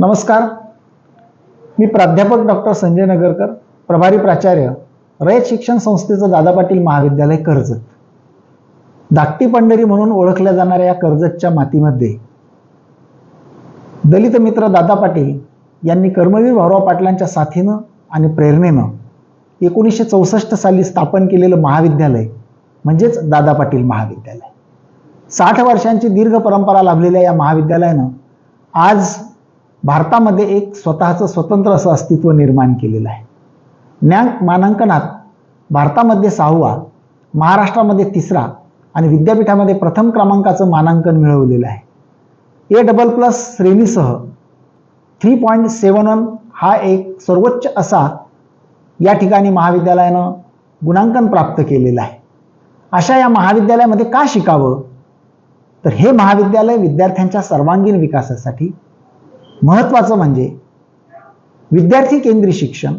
नमस्कार. मी प्राध्यापक डॉक्टर संजय नगरकर प्रभारी प्राचार्य रयत शिक्षण संस्थेचं दादा पाटील महाविद्यालय कर्जत. धाकटी पंढरी म्हणून ओळखल्या जाणाऱ्या या कर्जतच्या मातीमध्ये दलित मित्र दादा पाटील यांनी कर्मवीर भाऊराव पाटलांच्या साथीनं आणि प्रेरणेनं एकोणीसशे चौसष्ट साली स्थापन केलेलं महाविद्यालय म्हणजेच दादा पाटील महाविद्यालय. साठ वर्षांची दीर्घ परंपरा लाभलेल्या या महाविद्यालयानं आज भारतामध्ये एक स्वतःचं स्वतंत्र असं अस्तित्व निर्माण केलेलं आहे. ज्ञान मानांकनात भारतामध्ये सहावा महाराष्ट्रामध्ये तिसरा आणि विद्यापीठामध्ये प्रथम क्रमांकाचं मानांकन मिळवलेलं आहे. ए डबल प्लस श्रेणीसह थ्री पॉईंट सेवन वन हा एक सर्वोच्च असा या ठिकाणी महाविद्यालयानं गुणांकन प्राप्त केलेलं आहे. अशा या महाविद्यालयामध्ये का शिकावं? तर हे महाविद्यालय विद्यार्थ्यांच्या सर्वांगीण विकासासाठी महत्त्वाचं म्हणजे विद्यार्थी केंद्री शिक्षण.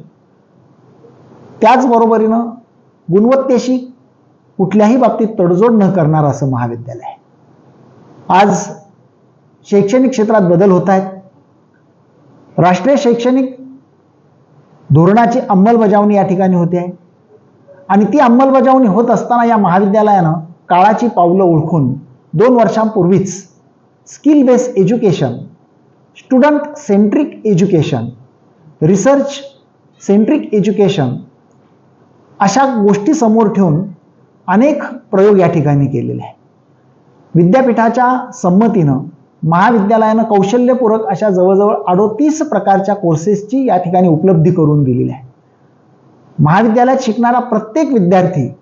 त्याचबरोबरीनं गुणवत्तेशी कुठल्याही बाबतीत तडजोड न करणार असं महाविद्यालय आहे. आज शैक्षणिक क्षेत्रात बदल होत आहेत. राष्ट्रीय शैक्षणिक धोरणाची अंमलबजावणी या ठिकाणी होते आहे. आणि ती अंमलबजावणी होत असताना या महाविद्यालयानं काळाची पावलं ओळखून दोन वर्षांपूर्वीच skill based education student centric education research centric education अशा गोष्टी समोर ठेवून अनेक प्रयोग या ठिकाणी केलेले आहे विद्यापीठाच्या संमतीनं महाविद्यालयानं कौशल्यपूरक अशा जवळजवळ अडोतीस प्रकारच्या कोर्सेसची या ठिकाणी उपलब्धी करून दिलेली आहे. महाविद्यालयात शिकणारा प्रत्येक विद्यार्थी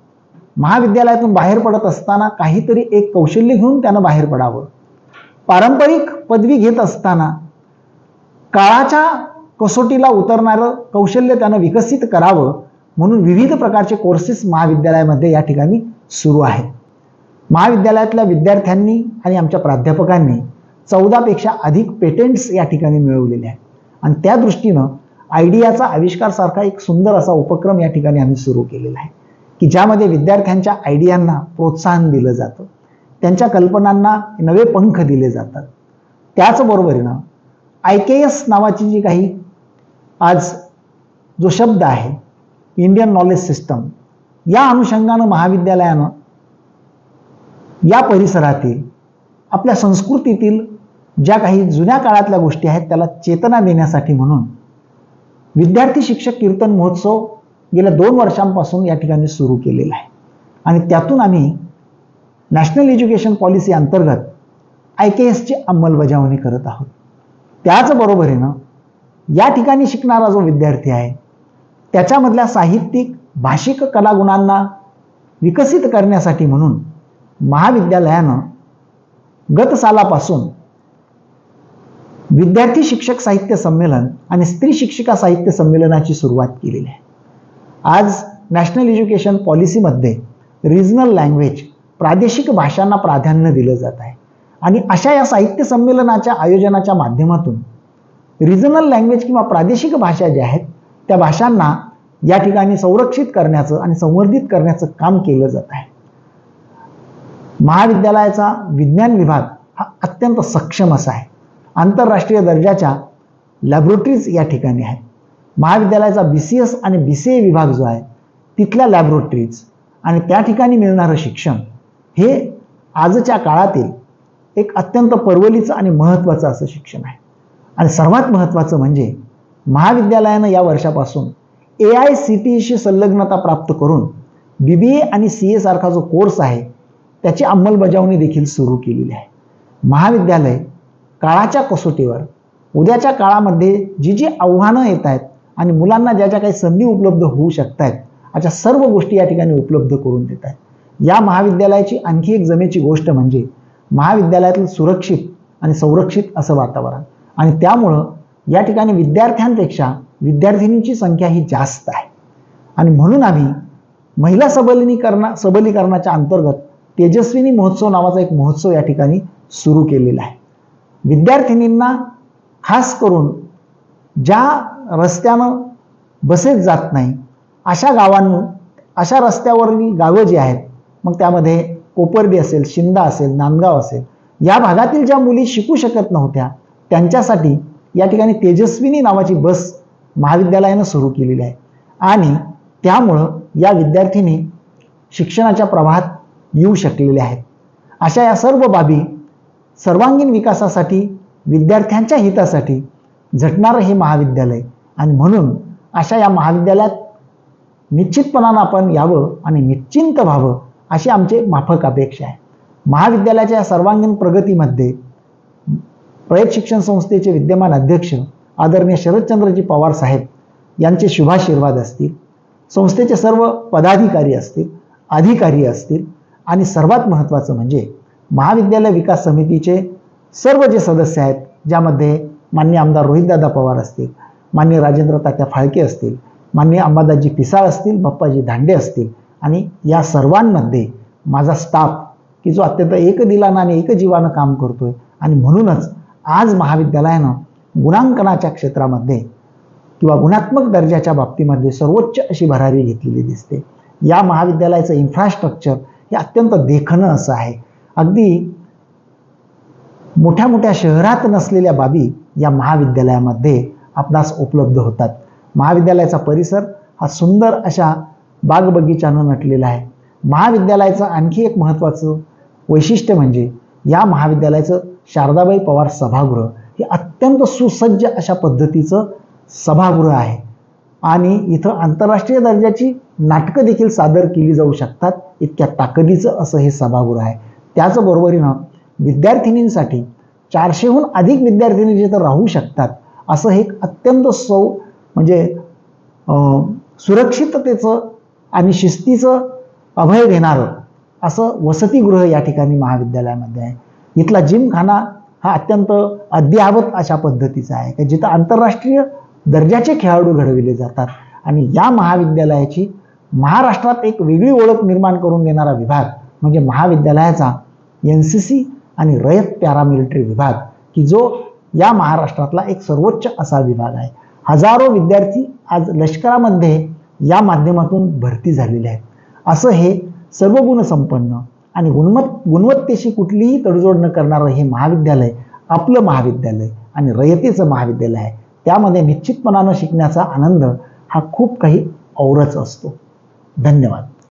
महाविद्यालयातून बाहेर पडत असताना काहीतरी एक कौशल्य घेऊन त्यानं बाहेर पडावं. पारंपरिक पदवी घेत असताना काळाच्या कसोटीला उतरणारं कौशल्य त्यानं विकसित करावं म्हणून विविध प्रकारचे कोर्सेस महाविद्यालयामध्ये या ठिकाणी सुरू आहेत महाविद्यालयातल्या विद्यार्थ्यांनी आणि आमच्या प्राध्यापकांनी चौदापेक्षा अधिक पेटेंट्स या ठिकाणी मिळवलेले आहेत. आणि त्या दृष्टीनं आयडियाचा आविष्कार सारखा एक सुंदर असा उपक्रम या ठिकाणी आम्ही सुरू केलेला आहे. की ज्यामध्ये विद्यार्थ्यांच्या आयडियांना प्रोत्साहन दिलं जातं. त्यांच्या कल्पनांना नवे पंख दिले जातात. त्याचबरोबरीनं आय के एस नावाची जी काही आज जो शब्द आहे इंडियन नॉलेज सिस्टम या अनुषंगानं महाविद्यालयानं या परिसरातील आपल्या संस्कृतीतील ज्या काही जुन्या काळातल्या गोष्टी आहेत त्याला चेतना देण्यासाठी म्हणून विद्यार्थी शिक्षक कीर्तन महोत्सव गेल्या दोन वर्षांपासून या ठिकाणी सुरू केलेला आहे. आणि त्यातून आम्ही नॅशनल एज्युकेशन पॉलिसी अंतर्गत आय के एसची अंमलबजावणी करत आहोत. त्याचबरोबरीनं या ठिकाणी शिकणारा जो विद्यार्थी आहे त्याच्यामधल्या साहित्यिक भाषिक कलागुणांना विकसित करण्यासाठी म्हणून महाविद्यालयानं गत सालापासून विद्यार्थी शिक्षक साहित्य संमेलन आणि स्त्री शिक्षिका साहित्य संमेलनाची सुरुवात केलेली आहे. आज नॅशनल एज्युकेशन पॉलिसीमध्ये रिजनल लँग्वेज प्रादेशिक भाषांना प्राधान्य दिलं जात आहे. आणि अशा या साहित्य संमेलनाच्या आयोजनाच्या माध्यमातून रिजनल लँग्वेज किंवा प्रादेशिक भाषा ज्या आहेत त्या भाषांना या ठिकाणी संरक्षित करण्याचं आणि संवर्धित करण्याचं काम केलं जात आहे. महाविद्यालयाचा विज्ञान विभाग हा अत्यंत सक्षम असा आहे. आंतरराष्ट्रीय दर्जाच्या लॅबोरेटरीज या ठिकाणी आहेत. महाविद्यालयाचा बी सी एस आणि बी सी ए विभाग जो आहे तिथल्या लॅबोरेटरीज आणि त्या ठिकाणी मिळणारं शिक्षण हे आजच्या काळातील एक अत्यंत परवलीचं आणि महत्त्वाचं असं शिक्षण आहे. आणि सर्वात महत्त्वाचं म्हणजे महाविद्यालयानं या वर्षापासून ए आय सी टी ईशी संलग्नता प्राप्त करून बी बी ए आणि सी ए सारखा जो कोर्स आहे त्याची अंमलबजावणी देखील सुरू केलेली आहे. महाविद्यालय काळाच्या कसोटीवर उद्याच्या काळामध्ये जी जी आव्हानं येत आहेत आणि मुलांना ज्या ज्या काही संधी उपलब्ध होऊ शकत आहेत अशा सर्व गोष्टी या ठिकाणी उपलब्ध करून देत आहेत. या महाविद्यालयाची आणखी एक जमेची गोष्ट म्हणजे महाविद्यालयातील सुरक्षित आणि संरक्षित असं वातावरण. आणि त्यामुळं या ठिकाणी विद्यार्थ्यांपेक्षा विद्यार्थिनींची संख्या ही जास्त आहे. आणि म्हणून आम्ही महिला सबलीकरणा सबलीकरणाच्या अंतर्गत तेजस्विनी महोत्सव नावाचा एक महोत्सव या ठिकाणी सुरू केलेला आहे. विद्यार्थिनींना खास करून ज्या रस्त्यानं बसेस जात नाही अशा गावांना अशा रस्त्यावरील गावं जी आहेत मग त्यामध्ये कोपर्डी असेल शिंदा असेल नांदगाव असेल या भागातील ज्या मुली शिकू शकत नव्हत्या त्यांच्यासाठी या ठिकाणी तेजस्विनी नावाची बस महाविद्यालयानं सुरू केलेली आहे. आणि त्यामुळं या विद्यार्थिनी शिक्षणाच्या प्रवाहात येऊ शकलेल्या आहेत. अशा या सर्व बाबी सर्वांगीण विकासासाठी विद्यार्थ्यांच्या हितासाठी झटणारं हे महाविद्यालय. आणि म्हणून अशा या महाविद्यालयात निश्चितपणानं आपण यावं आणि निश्चिंत व्हावं अशी आमची माफक अपेक्षा आहे. महाविद्यालयाच्या सर्वांगीण प्रगतीमध्ये प्रयत शिक्षण संस्थेचे विद्यमान अध्यक्ष आदरणीय शरदचंद्रजी पवार साहेब यांचे शुभाशीर्वाद असतील संस्थेचे सर्व पदाधिकारी असतील अधिकारी असतील आणि सर्वात महत्त्वाचं म्हणजे महाविद्यालय विकास समितीचे सर्व जे सदस्य आहेत ज्यामध्ये मान्य आमदार रोहितदादा पवार असतील मान्य राजेंद्र तात्या फाळके असतील मान्य अंबादासजी पिसाळ असतील बाप्पाजी दांडे असतील आणि या सर्वांमध्ये माझा स्टाफ की जो अत्यंत एकदिलानं आणि एकजीवानं काम करतोय. आणि म्हणूनच आज महाविद्यालयानं गुणांकनाच्या क्षेत्रामध्ये किंवा गुणात्मक दर्जाच्या बाबतीमध्ये सर्वोच्च अशी भरारी घेतलेली दिसते. या महाविद्यालयाचं इन्फ्रास्ट्रक्चर हे अत्यंत देखणं असं आहे. अगदी मोठ्या मोठ्या शहरात नसलेल्या बाबी या महाविद्यालयामध्ये आपणास उपलब्ध होतात. महाविद्यालयाचा परिसर हा सुंदर अशा बागबगीच्यानं नटलेला आहे. महाविद्यालयाचं आणखी एक महत्त्वाचं वैशिष्ट्य म्हणजे या महाविद्यालयाचं शारदाबाई पवार सभागृह हे अत्यंत सुसज्ज अशा पद्धतीचं सभागृह आहे. आणि इथं आंतरराष्ट्रीय दर्जाची नाटकं देखील सादर केली जाऊ शकतात. इतक्या ताकदीचं असं हे सभागृह आहे. त्याचबरोबरीनं विद्यार्थिनींसाठी चारशेहून अधिक विद्यार्थिनी जिथं राहू शकतात असं हे एक अत्यंत सौ म्हणजे सुरक्षिततेचं आणि शिस्तीचं अभय देणारं असं वसतिगृह या ठिकाणी महाविद्यालयामध्ये आहे. इथला जिमखाना हा अत्यंत अद्ययावत अशा पद्धतीचा आहे की? जिथं आंतरराष्ट्रीय दर्जाचे खेळाडू घडविले जातात. आणि या महाविद्यालयाची महाराष्ट्रात एक वेगळी ओळख निर्माण करून देणारा विभाग म्हणजे महाविद्यालयाचा एन सी सी आणि रयत पॅरामिलिटरी विभाग की जो या महाराष्ट्रातला एक सर्वोच्च असा विभाग आहे. हजारो विद्यार्थी आज लष्करामध्ये या माध्यमातून भरती झालेले आहेत. असं हे सर्व गुणसंपन्न आणि गुणवत् गुणवत्तेशी कुठलीही तडजोड न करणारं हे महाविद्यालय आपलं महाविद्यालय आणि रयतेचं महाविद्यालय आहे. त्यामध्ये निश्चितपणानं शिकण्याचा आनंद हा खूप काही औरच असतो. धन्यवाद.